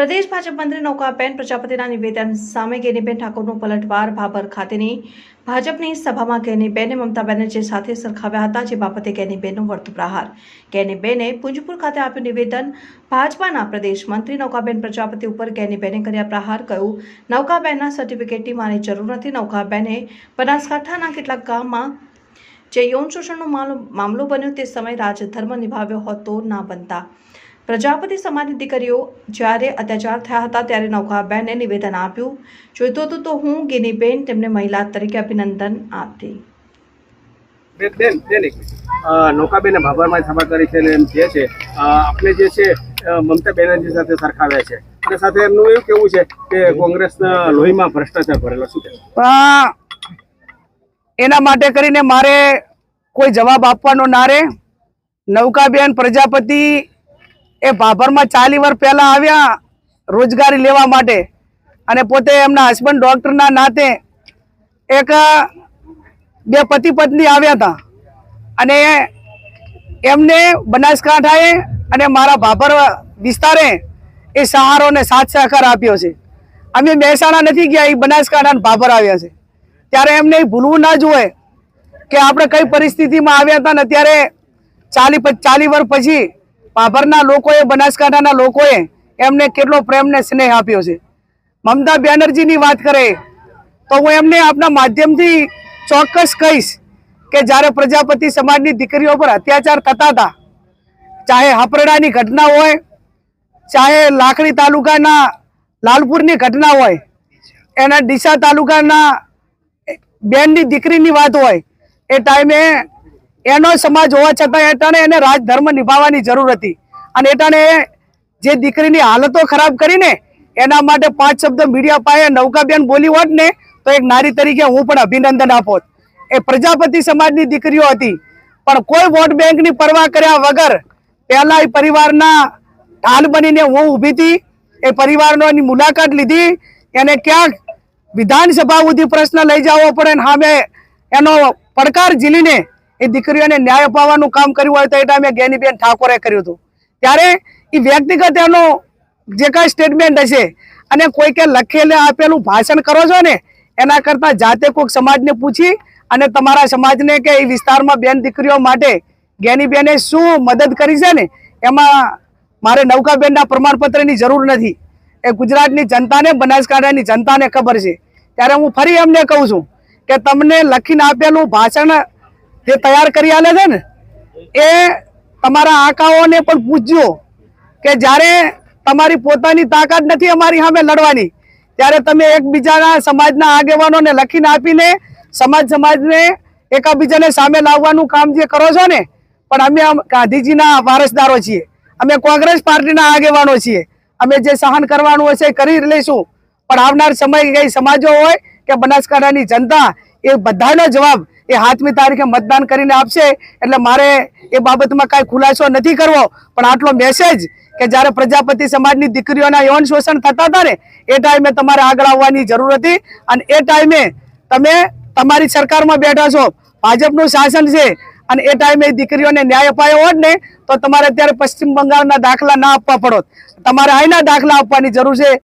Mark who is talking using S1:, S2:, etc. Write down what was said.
S1: પ્રદેશ ભાજપ મંત્રી નૌકાબેન પ્રજાપતિના નિવેદન સામે ગેનીબેન ઠાકોરનો પલટવાર ભાભર ખાતેની ભાજપની સભામાં ગેનીબેને મમતા બેનર્જી સાથે સરખાવ્યા હતા, જે બાબતે ગેનીબેનનો વર્તુ પ્રહાર ગેનીબેને પુંજપુર ખાતે આપ્યું નિવેદન. ભાજપાના પ્રદેશ મંત્રી નૌકાબેન પ્રજાપતિ ઉપર ગેનીબેને કર્યા પ્રહાર, કહ્યું, નૌકાબેનના સર્ટિફિકેટની મારી જરૂર નથી. નૌકાબેને બનાસકાંઠાના કેટલાક ગામમાં જે યૌન શોષણનો મામલો બન્યો તે સમયે રાજધર્મ નિભાવ્યો હોત, ના બનતા. પ્રજાપતિ સમાજની દીકરીઓ જ્યારે અત્યાચાર થયા હતા ત્યારે નૌકાબેને નિવેદન આપ્યું. જોઈતું હતું તો હું ગિનીબેન તેમને મહિલા તરીકે અભિનંદન આપતી.
S2: નૌકાબેને ભાભરમાં સભા કરી છે અને એમ કહે છે આપણે જે છે મમતા બેનર્જી સાથે સરખાવ્યા છે. અને સાથે એમનું એવું કેવું છે કે કોંગ્રેસના લોહીમાં ભ્રષ્ટાચાર ભરેલો શું છે
S3: પણ એના માટે કરીને મારે કોઈ જવાબ આપવાનો ના રે નૌકાબેન પ્રજાપતિ એ ભાભરમાં ચાલી વર્ષ પહેલા આવ્યા રોજગારી લેવા માટે. અને પોતે એમના હસબન્ડ ડૉક્ટરના નાતે એક, બે પતિ પત્ની આવ્યા હતા. અને એમને બનાસકાંઠાએ અને મારા ભાભર વિસ્તારે એ સહારો ને સાથ સહકાર આપ્યો છે. અમે મહેસાણા નથી ગયા, એ બનાસકાંઠા ભાભર આવ્યા છે. ત્યારે એમને ભૂલવું ના જોઈએ કે આપણે કઈ પરિસ્થિતિમાં આવ્યા હતા ને ત્યારે ચાલી ચાલી વર્ષ પછી ભાભરના લોકોએ, બનાસકાંઠાના લોકોએ એમને કેટલો પ્રેમ ને સ્નેહ આપ્યો છે. મમતા બેનર્જીની વાત કરે તો હું એમને આપના માધ્યમથી ચોક્કસ કહીશ કે જ્યારે પ્રજાપતિ સમાજની દીકરીઓ પર અત્યાચાર થતા હતા, ચાહે હાપરડાની ઘટના હોય, ચાહે લાખણી તાલુકાના લાલપુરની ઘટના હોય, એના ડીસા તાલુકાના બેનની દીકરીની વાત હોય, એ ટાઈમે એનો સમાજ હોવા છતાં એટાણે એને રાજધર્મ નિભાવવાની જરૂર હતી. અને એટાણે જે દીકરીની હાલતો ખરાબ કરીને એના માટે પાંચ શબ્દ મીડિયા પાસે નૌકાબેન બોલી હોત ને તો એક નારી તરીકે હું પણ અભિનંદન આપોત એ પ્રજાપતિ સમાજની દીકરીઓ હતી. પણ કોઈ વોટ બેંકની પરવા કર્યા વગર પહેલા એ પરિવારના ઢાલ બનીને હું ઊભી હતી. એ પરિવારનો મુલાકાત લીધી. એને ક્યાંક વિધાનસભા સુધી પ્રશ્ન લઈ જવો પડે અને સામે એનો પડકાર ઝીલીને એ દીકરીઓને ન્યાય અપાવવાનું કામ કર્યું હોય તો એ ટાઈમે જ્ઞાનીબેન ઠાકોરે કર્યું હતું. ત્યારે એ વ્યક્તિગત એનો જે કાંઈ સ્ટેટમેન્ટ હશે અને કોઈ કે લખેલે, આપેલું ભાષણ કરો છો ને, એના કરતાં જાતે કોઈક સમાજને પૂછી અને તમારા સમાજને કે એ વિસ્તારમાં બેન દીકરીઓ માટે જ્ઞાનીબેને શું મદદ કરી છે ને, એમાં મારે નૌકાબેનના પ્રમાણપત્રની જરૂર નથી. એ ગુજરાતની જનતાને, બનાસકાંઠાની જનતાને ખબર છે. ત્યારે હું ફરી એમને કહું છું કે તમને લખીને આપેલું ભાષણ જે તૈયાર કરી આલે છે ને, એ તમારા આંકાઓને પણ પૂછજો કે જ્યારે તમારી પોતાની તાકાત નથી અમારી સામે લડવાની, ત્યારે તમે એકબીજાના સમાજના આગેવાનોને લખીને આપીને સમાજ સમાજને એકાબીજાને સામે લાવવાનું કામ જે કરો છો ને, પણ અમે ગાંધીજીના વારસદારો છીએ, અમે કોંગ્રેસ પાર્ટીના આગેવાનો છીએ, અમે જે સહન કરવાનું હશે કરી લઈશું, પણ આવનાર સમય કઈ સમાજો હોય કે બનાસકાંઠાની જનતા એ બધાનો જવાબ એ હાથમી તારીખે મતદાન કરીને આપશે. એટલે મારે એ બાબતમાં કાંઈ ખુલાસો નથી કરવો. પણ આટલો મેસેજ કે જ્યારે પ્રજાપતિ સમાજની દીકરીઓના યૌન શોષણ થતા હતા ને, એ ટાઈમે તમારે આગળ આવવાની જરૂર હતી. અને એ ટાઈમે તમે તમારી સરકારમાં બેઠા છો. ભાજપનું શાસન છે. અને એ ટાઈમે દીકરીઓને ન્યાય અપાયો હોત ને, તો તમારે અત્યારે પશ્ચિમ બંગાળના દાખલા ના આપવા પડોત. તમારે અહીંના દાખલા આપવાની જરૂર છે.